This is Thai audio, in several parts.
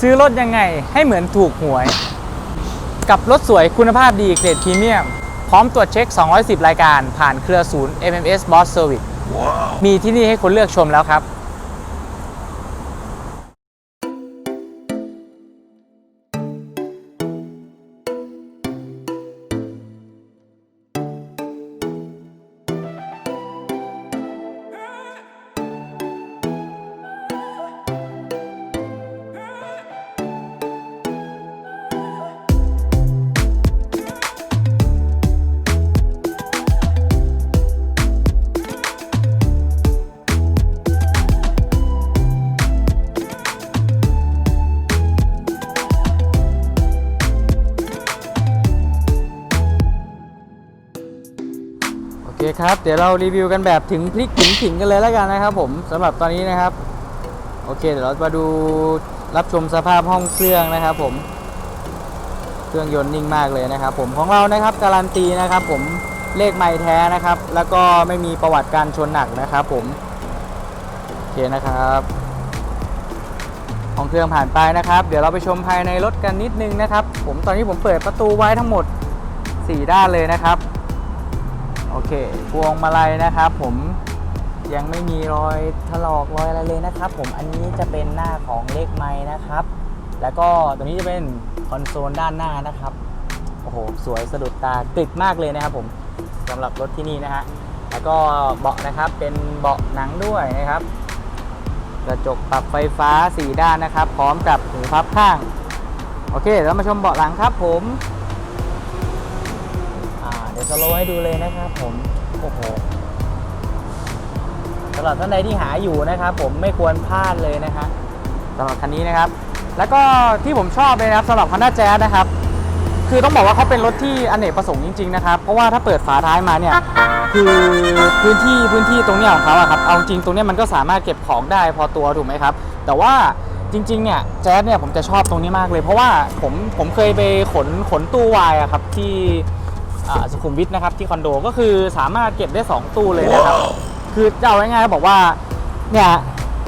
ซื้อรถยังไงให้เหมือนถูกหวย กับรถสวยคุณภาพดีเกรดพรีเมียม พร้อมตรวจเช็ค 210 รายการผ่านเครือศูนย์ MMS Boss Service มีที่นี่ให้คุณเลือกชมแล้วครับ เคครับ เดี๋ยวเรารีวิวกันแบบถึงพริกถึงขิงกันเลยแล้วกันนะครับผมสำหรับตอนนี้นะครับ โอเค เดี๋ยวเรามาดูรับชมสภาพห้องเครื่องนะครับ ผม เครื่องยนต์นิ่งมากเลยนะครับ ผมของเรานะครับการันตีนะครับ ผมเลขไม่แท้นะครับ แล้วก็ไม่มีประวัติการชนหนักนะครับ ผมโอเคนะครับห้องเครื่องผ่านไปนะครับ เดี๋ยวเราไปชมภายในรถกันนิดนึงนะครับ ผมตอนนี้ผมเปิดประตูไว้ทั้งหมด 4 ด้านเลยนะครับ เคพวงมาลัยนะครับผมยังไม่มีรอยถลอกรอยอะไรเลยนะครับ ผมอันนี้จะเป็นหน้าของเลขไม้นะครับ แล้วก็ตัวนี้จะเป็นคอนโซลด้านหน้านะครับโอ้โหสวยสะดุดตาติดมากเลยนะครับ ผมสำหรับรถที่นี่นะฮะแล้วก็เบาะนะครับเป็นเบาะหนังด้วยนะครับ กระจกปรับไฟฟ้า 4 ด้านนะครับ พร้อมกับหูพับข้าง โอเคเดี๋ยวมาชมเบาะหลังครับผม สโลให้ดูเลยนะครับผม โอ้โหสำหรับท่านใดที่หาอยู่นะครับผมไม่ควรพลาดเลยนะฮะสำหรับคันนี้นะครับ แล้วก็ที่ผมชอบเลยนะครับสำหรับ Honda Jazz นะครับ คือต้องบอกว่าเขาเป็นรถที่อเนกประสงค์จริง ๆ นะครับ เพราะว่าถ้าเปิดฝาท้ายมาเนี่ย คือพื้นที่พื้นที่ตรงเนี้ยของเขาอะครับ เอาจริงตรงเนี้ยมันก็สามารถเก็บของได้พอตัวถูกไหมครับ แต่ว่าจริงๆ เนี่ยแจ๊สเนี่ยผมจะชอบตรงนี้มากเลย เพราะว่าผมผมเคยไปขนขนตู้วายอะครับที่ สุขุมวิทนะครับที่คอนโดก็คือสามารถเก็บได้ 2 ตู้เลยนะครับ คือจะเอาง่ายๆบอกว่าเนี่ย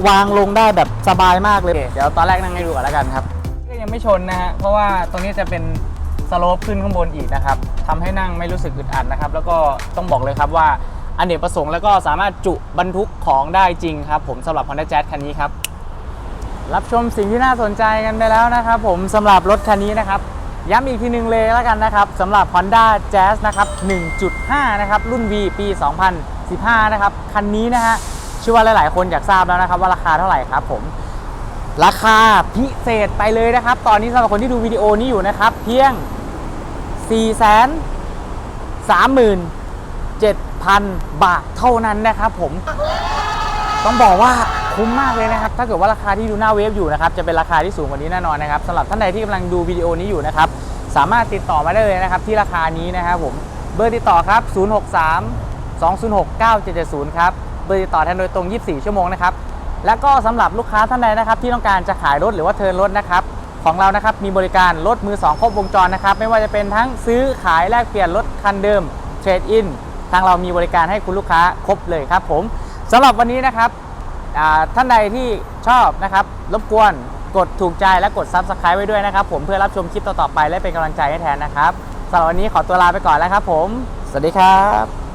วางลงได้แบบสบายมากเลย เดี๋ยวตอนแรกนั่งให้ดูก่อนแล้วกันครับก็ยังไม่ชนนะฮะเพราะว่าตรงนี้จะเป็นสโลปขึ้นข้างบนอีกนะครับทำให้นั่งไม่รู้สึกอึดอัดนะครับ แล้วก็ต้องบอกเลยครับว่าอันเนกประสงค์แล้วก็สามารถจุบรรทุกของได้จริงครับ ผมสำหรับ Honda Jazz คันนี้ครับรับชมสิ่งที่น่าสนใจกันไปแล้วนะครับ ผมสำหรับรถคันนี้นะครับ ย้ำอีกทีหนึ่งเลยแล้วกันนะครับสำหรับ Honda Jazz นะครับ 1.5 นะครับ รุ่น V ปี 2015 นะครับ คันนี้นะฮะเชื่อว่าหลาย ๆ คนอยากทราบแล้วนะครับ ว่าราคาเท่าไหร่ครับผม ราคาพิเศษไปเลยนะครับ ตอนนี้สำหรับคนที่ดูวิดีโอนี้อยู่นะครับ เพียง 4 3 7 0 0 0 บาทเท่านั้นนะครับผม ต้องบอกว่า คุ้มมากเลยนะครับ ถ้าเกิดว่าราคาที่ดูหน้าเว็บอยู่นะครับ จะเป็นราคาที่สูงกว่านี้แน่นอนนะครับสำหรับท่านใดที่กำลังดูวิดีโอนี้อยู่นะครับ สามารถติดต่อมาได้เลยนะครับ ที่ราคานี้นะครับผม เบอร์ติดต่อครับ 063 206 9770 ครับ เบอร์ติดต่อแทนโดยตรง 24 ชั่วโมงนะครับ แล้วก็สำหรับลูกค้าท่านใดนะครับ ที่ต้องการจะขายรถหรือว่าเทิร์นรถนะครับ ของเรานะครับมีบริการรถมือ 2 ครบวงจรนะครับ ไม่ว่าจะเป็นทั้งซื้อขายแลกเปลี่ยนรถคันเดิมเทรดอินทางเรามีบริการให้คุณลูกค้าครบเลยครับผมสำหรับวันนี้นะครับ ท่านใดที่ชอบนะครับ รบกวนกดถูกใจและกด Subscribe ไว้ด้วยนะครับ ผมเพื่อรับชมคลิปต่อๆไปและเป็นกำลังใจให้แทนนะครับสำหรับวันนี้ขอตัวลาไปก่อนแล้วครับผม สวัสดีครับ